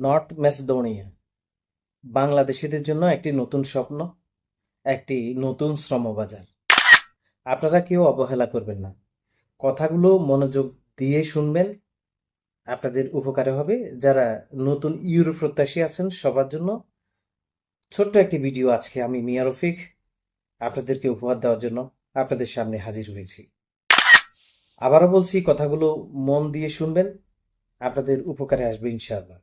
North Macedonia, বাংলাদেশিদের জন্য একটি নতুন স্বপ্ন, একটি নতুন শ্রমবাজার। আপনারা কেউ অবহেলা করবেন না। কথাগুলো মনোযোগ দিয়ে শুনবেন। আপনাদের উপকারে হবে। যারা নতুন ইউরো প্রত্যাশী আছেন সবার জন্য, ছোট্ট একটি ভিডিও আজকে আমি, মিয়া রফিক, আপনাদেরকে উপহার দেওয়ার জন্য আপনাদের সামনে হাজির হয়েছি। আবারও বলছি, কথাগুলো মন দিয়ে শুনবেন। আপনাদের উপকারে আসবে ইনশাআল্লাহ।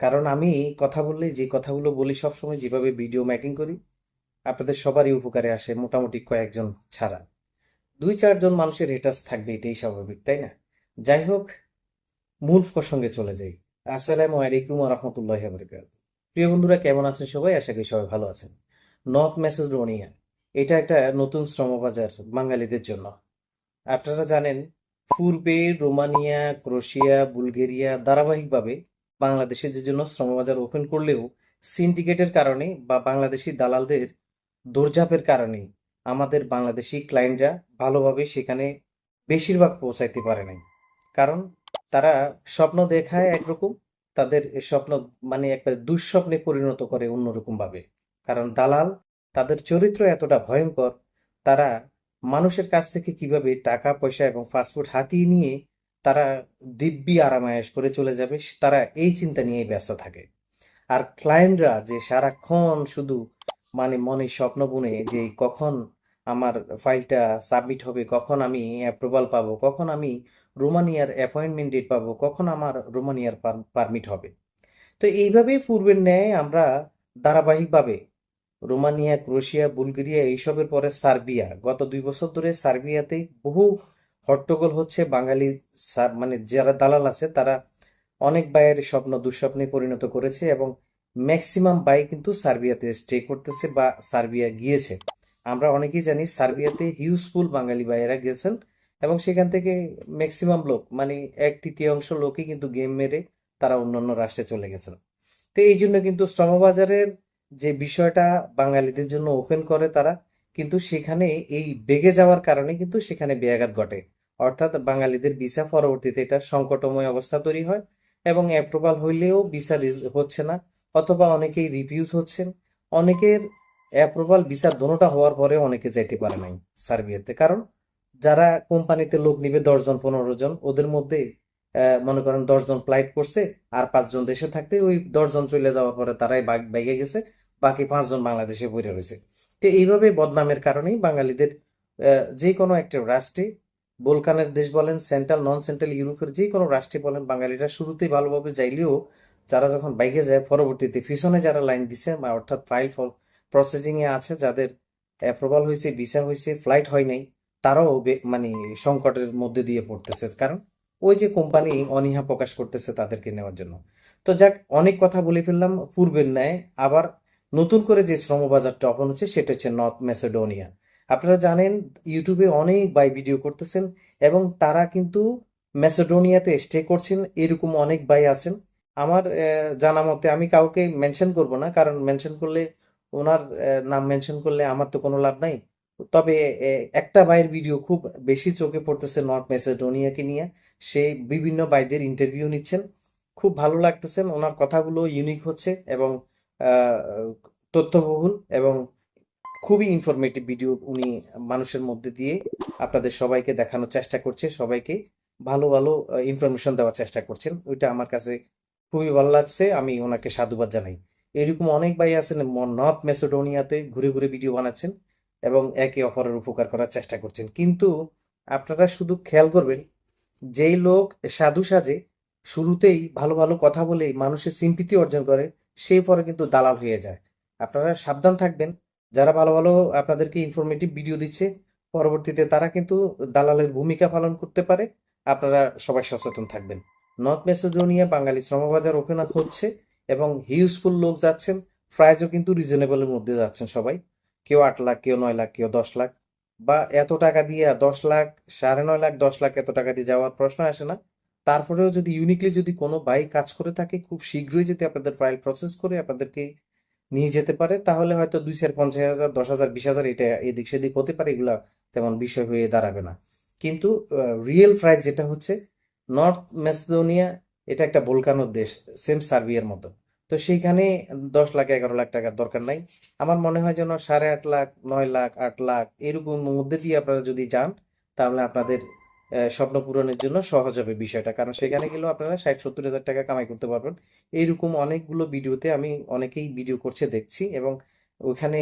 কারণ আমি কথা বললে যে কথাগুলো বলি সবসময় যেভাবে ভিডিও মেকিং করি, আপনাদের সবারই উপকারে আসে মোটামুটি কয়েকজন ছাড়া। দুই চারজন মানুষের হেটাস থাকবে এটাই স্বাভাবিক, তাই না? যাই হোক, মূল প্রসঙ্গে চলে যাই। আসসালামু আলাইকুম রহমতুল্লাহ বরকাত প্রিয় বন্ধুরা, কেমন আছেন সবাই? আশা করি সবাই ভালো আছেন। নর্থ ম্যাসেডোনিয়া এটা একটা নতুন শ্রমবাজার বাঙালিদের জন্য। আপনারা জানেন, পূর্বে রোমানিয়া, ক্রোশিয়া, বুলগেরিয়া ধারাবাহিকভাবে বাংলাদেশিদের জন্য শ্রমবাজার ওপেন করলেও সিন্ডিকেটের কারণে বা বাংলাদেশি দালালদের দৌড়ঝাঁপের কারণে আমাদের বাংলাদেশি ক্লায়েন্টরা ভালোভাবে সেখানে বেশিরভাগ পৌঁছাইতে পারে নাই। কারণ তারা স্বপ্ন দেখায় একরকম, তাদের স্বপ্ন মানে একবারে দুঃস্বপ্নে পরিণত করে অন্যরকম ভাবে কারণ দালাল তাদের চরিত্র এতটা ভয়ঙ্কর, তারা মানুষের কাছ থেকে কীভাবে টাকা, পয়সা এবং ফাস্টফুড হাতিয়ে নিয়ে তারা দিব্যি আরামায়েশ করে চলে যাবে, তারা এই চিন্তা নিয়েই ব্যস্ত থাকে। আর ক্লায়েন্টরা যে সারাক্ষণ শুধু মানে মনে স্বপ্ন বুনে যে কখন আমার ফাইলটা সাবমিট হবে, কখন আমি অ্যাপ্রুভাল পাবো, কখন আমি রোমানিয়ার অ্যাপয়েন্টমেন্ট ডেট পাবো, কখন আমার রোমানিয়ার পারমিট হবে। তো এইভাবেই পূর্বের ন্যায় আমরা ধারাবাহিকভাবে রোমানিয়া ক্রোয়েশিয়া বুলগেরিয়া এইসবের পরে সার্বিয়া, গত দুই বছর ধরে সার্বিয়াতে বহু হট্টগোল হচ্ছে বাঙালি মানে যারা দালাল আছে, তারা অনেক বাইয়ের স্বপ্ন, দুঃস্বপ্নে পরিণত করেছে এবং ম্যাক্সিমাম বাই কিন্তু সার্বিয়াতে স্টে করতেছে বা সার্বিয়া গিয়েছে। আমরা অনেকেই জানি সার্বিয়াতে হিউজফুল বাঙালি ভাইয়েরা গেছেন এবং সেখান থেকে ম্যাক্সিমাম লোক মানে এক তৃতীয়াংশ লোকই কিন্তু গেম মেরে তারা অন্যান্য রাষ্ট্রে চলে গেছেন। তো এই জন্য কিন্তু শ্রমবাজারের যে বিষয়টা বাঙালিদের জন্য ওপেন করে তারা, কিন্তু সেখানে এই বেগে যাওয়ার কারণে কিন্তু সেখানে ব্যাঘাত ঘটে। অর্থাৎ বাঙালিদের ভিসা পরবর্তীতে এটা সংকটময় অবস্থা তৈরি হয় এবং অ্যাপ্রুভাল হইলেও ভিসা হচ্ছে না অথবা অনেকেই রিফিউজ হচ্ছেন। অনেকের অ্যাপ্রুভাল ভিসা দোনোটা হওয়ার পরে অনেকে যাইতে পারে নাই সার্বিয়াতে। কারণ যারা কোম্পানিতে লোক নিবে দশজন পনেরো জন, ওদের মধ্যে মনে করেন দশজন ফ্লাইট করছে আর পাঁচজন দেশে থাকতে ওই দশজন চলে যাওয়ার পরে তারাই বাগ গেছে, বাকি পাঁচজন বাংলাদেশে পড়ে রয়েছে। তো এইভাবে বদনামের কারণেই বাঙালিদের যে কোনো একটা রাষ্ট্রে বলকানের দেশ বলেন, সেন্ট্রাল নন সেন্ট্রাল ইউরোপের যে কোনো রাষ্ট্রে বলেন, বাঙালিরা শুরুতেই ভালোভাবে যাইলেও যারা যখন বাইকে যায়, পরবর্তীতে পিছনে যারা লাইন দিছে বা অর্থাৎ ফাইল প্রসেসিং এ আছে, যাদের অ্যাপ্রুভাল হয়েছে ভিসা হয়েছে ফ্লাইট হয় নাই, তারাও মানে সংকটের মধ্যে দিয়ে পড়তেছে। কারণ ওই যে কোম্পানি অনীহা প্রকাশ করতেছে তাদেরকে নেওয়ার জন্য। তো যাক, অনেক কথা বলে ফেললাম পূর্বের ন্যায়। আবার নতুন করে যে শ্রমবাজারটা ওপেন হচ্ছে, সেটা হচ্ছে নর্থ ম্যাসেডোনিয়া আপনারা জানেন ইউটিউবে অনেক বাই ভিডিও করতেছেন এবং তারা কিন্তু ম্যাসেডোনিয়াতে স্টে করছেন, এরকম অনেক বাই আছেন। আমার জানা মতে আমি কাউকে মেনশন করব না, কারণ মেনশন করলে, ওনার নাম মেনশন করলে আমার তো কোনো লাভ নাই। তবে একটা বাইয়ের ভিডিও খুব বেশি চোখে পড়তেছে নর্থ ম্যাসেডোনিয়াকে নিয়ে। সে বিভিন্ন বাইদের ইন্টারভিউ নিচ্ছেন। খুব ভালো লাগতেছেন ওনার কথাগুলো ইউনিক হচ্ছে এবং তথ্যবহুল এবং খুবই ইনফরমেটিভ ভিডিও উনি মানুষের মধ্যে দিয়ে আপনাদের সবাইকে দেখানোর চেষ্টা করছে, সবাইকে ভালো ভালো ইনফরমেশন দেওয়ার চেষ্টা করছেন। ওইটা আমার কাছে খুবই ভালো লাগছে, আমি ওনাকে সাধুবাদ জানাই। এরকম অনেক ভাই আছেন নর্থ মেসিডোনিয়াতে ঘুরে ঘুরে ভিডিও বানাচ্ছেন এবং একে অপরের উপকার করার চেষ্টা করছেন। কিন্তু আপনারা শুধু খেয়াল করবেন, যেই লোক সাধু সাজে, শুরুতেই ভালো ভালো কথা বলে মানুষের সিম্পিতি অর্জন করে সেই পরে কিন্তু দালাল হয়ে যায়। আপনারা সাবধান থাকবেন যারা ভালো ভালো আপনাদেরকে ইনফরমেটিভ ভিডিও দিচ্ছে, পরবর্তীতে তারা কিন্তু দালালের ভূমিকা পালন করতে পারে। আপনারা সবাই সচেতন থাকবেন। নর্থ মেসিডোনিয়া বাঙালি শ্রমবাজার ওপেন হচ্ছে এবং হিউজফুল লোক যাচ্ছেন। প্রাইজও কিন্তু রিজনেবলের মধ্যে যাচ্ছেন সবাই। কেউ আট লাখ, কেউ নয় লাখ, কেউ দশ লাখ। বা এত টাকা দিয়ে দশ লাখ, সাড়ে নয় লাখ, দশ লাখ এত টাকা দিয়ে যাওয়ার প্রশ্ন আসে না। তারপরেও যদি ইউনিকলি যদি কোনো বাই কাজ করে থাকে, খুব শীঘ্রই যদি আপনাদের ফাইল প্রসেস করে আপনাদেরকে নিয়ে যেতে পারে, তাহলে হয়তো দুই চার পঞ্চাশ হাজার, দশ হাজার, বিশ হাজার এটা এদিক সেদিক হতে পারে, এগুলা তেমন বিষয় হয়ে দাঁড়াবে না। কিন্তু রিয়েল প্রাইস যেটা হচ্ছে নর্থ ম্যাসেডোনিয়া এটা একটা বোলকানোর দেশ সেম সার্বিয়ার মতো। তো সেইখানে দশ লাখ, এগারো লাখ টাকার দরকার নাই। আমার মনে হয় যেন সাড়ে আট লাখ, নয় লাখ, আট লাখ, এরকম মধ্যে দিয়ে আপনারা যদি যান, তাহলে আপনাদের স্বপ্ন পূরণের জন্য সহজ হবে বিষয়টা। কারণ সেখানে গেলেও আপনারা ষাট, সত্তর হাজার টাকা কামাই করতে পারবেন। এইরকম অনেকগুলো ভিডিওতে আমি অনেকেই ভিডিও করছে, দেখছি এবং ওইখানে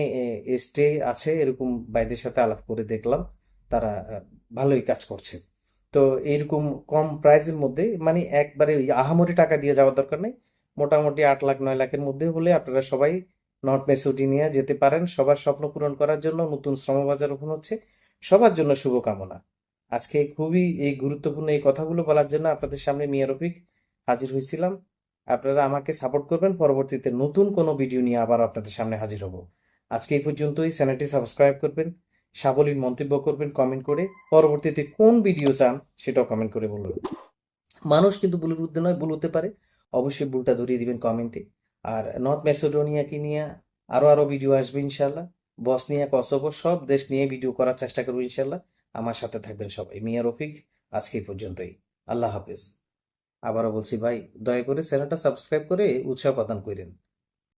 স্টে আছে, এরকম বাইদের সাথে আলাপ করে দেখলাম। তারা ভালোই কাজ করছে। তো এইরকম কম প্রাইজের মধ্যে মানে একবারে ওই আহামরি টাকা দিয়ে যাওয়ার দরকার নেই। মোটামুটি আট লাখ, নয় লাখের মধ্যে হলে আপনারা সবাই নর্থ মেসোডিনিয়া যেতে পারেন। সবার স্বপ্ন পূরণ করার জন্য নতুন শ্রমবাজার ওপেন হচ্ছে। সবার জন্য শুভকামনা। আজকে খুবই এই গুরুত্বপূর্ণ এই কথাগুলো বলার জন্য আপনাদের সামনে মিয়া রফিক হাজির হয়েছিলাম। আপনারা আমাকে সাপোর্ট করবেন, পরবর্তীতে নতুন কোনো ভিডিও নিয়ে আবার আপনাদের সামনে হাজির হব। আজকে এই পর্যন্তই। চ্যানেলটি সাবস্ক্রাইব করবেন, সাবলীল মন্তব্য করবেন কমেন্ট করে পরবর্তীতে কোন ভিডিও চান সেটাও কমেন্ট করে বলবেন। মানুষ কিন্তু ভুলের উদ্দে নয়, ভুল হতে পারে। অবশ্যই ভুলটা ধরিয়ে দিবেন কমেন্টে আর নর্থ ম্যাসেডোনিয়াকে নিয়ে আরও আরও ভিডিও আসবে ইনশাল্লাহ বসনিয়া কসোভো সব দেশ নিয়ে ভিডিও করার চেষ্টা করব ইনশাল্লাহ আমার সাথে থাকবেন সবাই। মিয়া রফিক, আজকে পর্যন্তই। আল্লাহ হাফেজ। আবারও বলছি ভাই, দয়া করে চ্যানেলটা সাবস্ক্রাইব করে উৎসাহ প্রদান করেন।